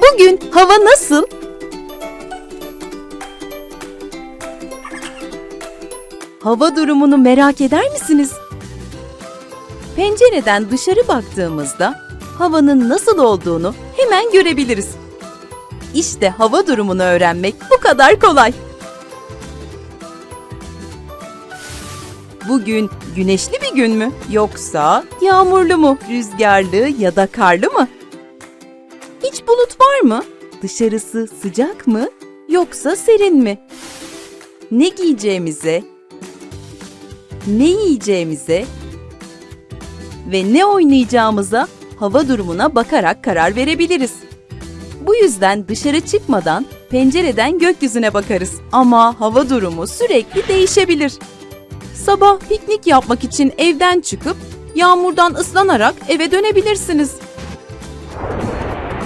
Bugün hava nasıl? Hava durumunu merak eder misiniz? Pencereden dışarı baktığımızda havanın nasıl olduğunu hemen görebiliriz. İşte hava durumunu öğrenmek bu kadar kolay. Bugün güneşli bir gün mü yoksa yağmurlu mu, rüzgarlı ya da karlı mı? Hiç bulut var mı? Dışarısı sıcak mı yoksa serin mi? Ne giyeceğimize, ne yiyeceğimize ve ne oynayacağımıza hava durumuna bakarak karar verebiliriz. Bu yüzden dışarı çıkmadan pencereden gökyüzüne bakarız. Ama hava durumu sürekli değişebilir. Sabah piknik yapmak için evden çıkıp yağmurdan ıslanarak eve dönebilirsiniz.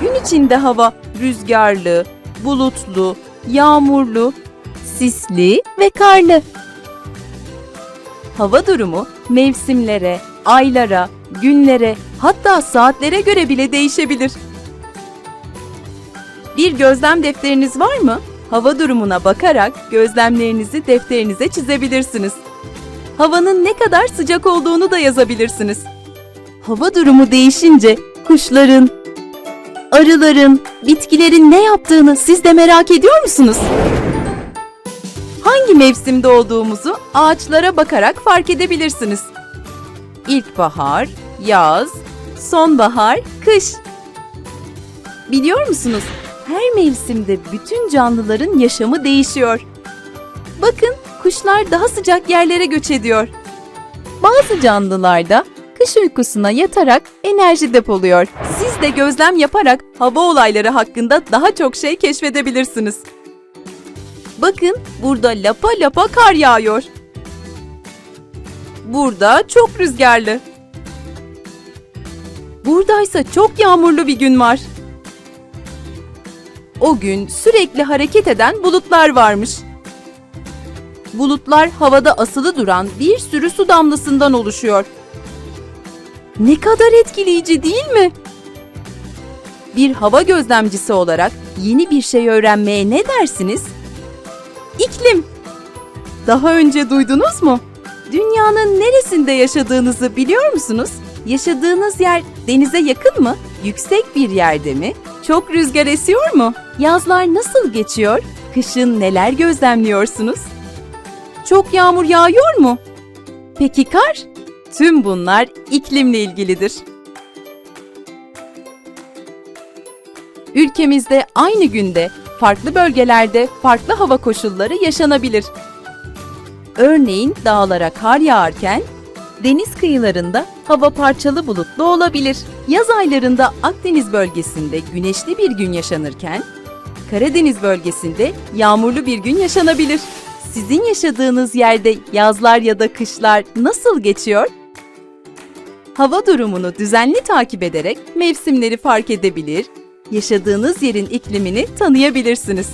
Gün içinde hava rüzgarlı, bulutlu, yağmurlu, sisli ve karlı. Hava durumu mevsimlere, aylara, günlere, hatta saatlere göre bile değişebilir. Bir gözlem defteriniz var mı? Hava durumuna bakarak gözlemlerinizi defterinize çizebilirsiniz. Havanın ne kadar sıcak olduğunu da yazabilirsiniz. Hava durumu değişince kuşların, arıların, bitkilerin ne yaptığını siz de merak ediyor musunuz? Hangi mevsimde olduğumuzu ağaçlara bakarak fark edebilirsiniz. İlkbahar, yaz, sonbahar, kış. Biliyor musunuz? Her mevsimde bütün canlıların yaşamı değişiyor. Bakın kuşlar daha sıcak yerlere göç ediyor. Bazı canlılar da kış uykusuna yatarak enerji depoluyor. Siz de gözlem yaparak hava olayları hakkında daha çok şey keşfedebilirsiniz. Bakın burada lapa lapa kar yağıyor. Burada çok rüzgarlı. Buradaysa çok yağmurlu bir gün var. O gün sürekli hareket eden bulutlar varmış. Bulutlar havada asılı duran bir sürü su damlasından oluşuyor. Ne kadar etkileyici değil mi? Bir hava gözlemcisi olarak yeni bir şey öğrenmeye ne dersiniz? İklim. Daha önce duydunuz mu? Dünyanın neresinde yaşadığınızı biliyor musunuz? Yaşadığınız yer denize yakın mı? Yüksek bir yerde mi? Çok rüzgar esiyor mu? Yazlar nasıl geçiyor? Kışın neler gözlemliyorsunuz? Çok yağmur yağıyor mu? Peki kar? Tüm bunlar iklimle ilgilidir. Ülkemizde aynı günde farklı bölgelerde farklı hava koşulları yaşanabilir. Örneğin dağlara kar yağarken deniz kıyılarında hava parçalı bulutlu olabilir. Yaz aylarında Akdeniz bölgesinde güneşli bir gün yaşanırken Karadeniz bölgesinde yağmurlu bir gün yaşanabilir. Sizin yaşadığınız yerde yazlar ya da kışlar nasıl geçiyor? Hava durumunu düzenli takip ederek mevsimleri fark edebilir, yaşadığınız yerin iklimini tanıyabilirsiniz.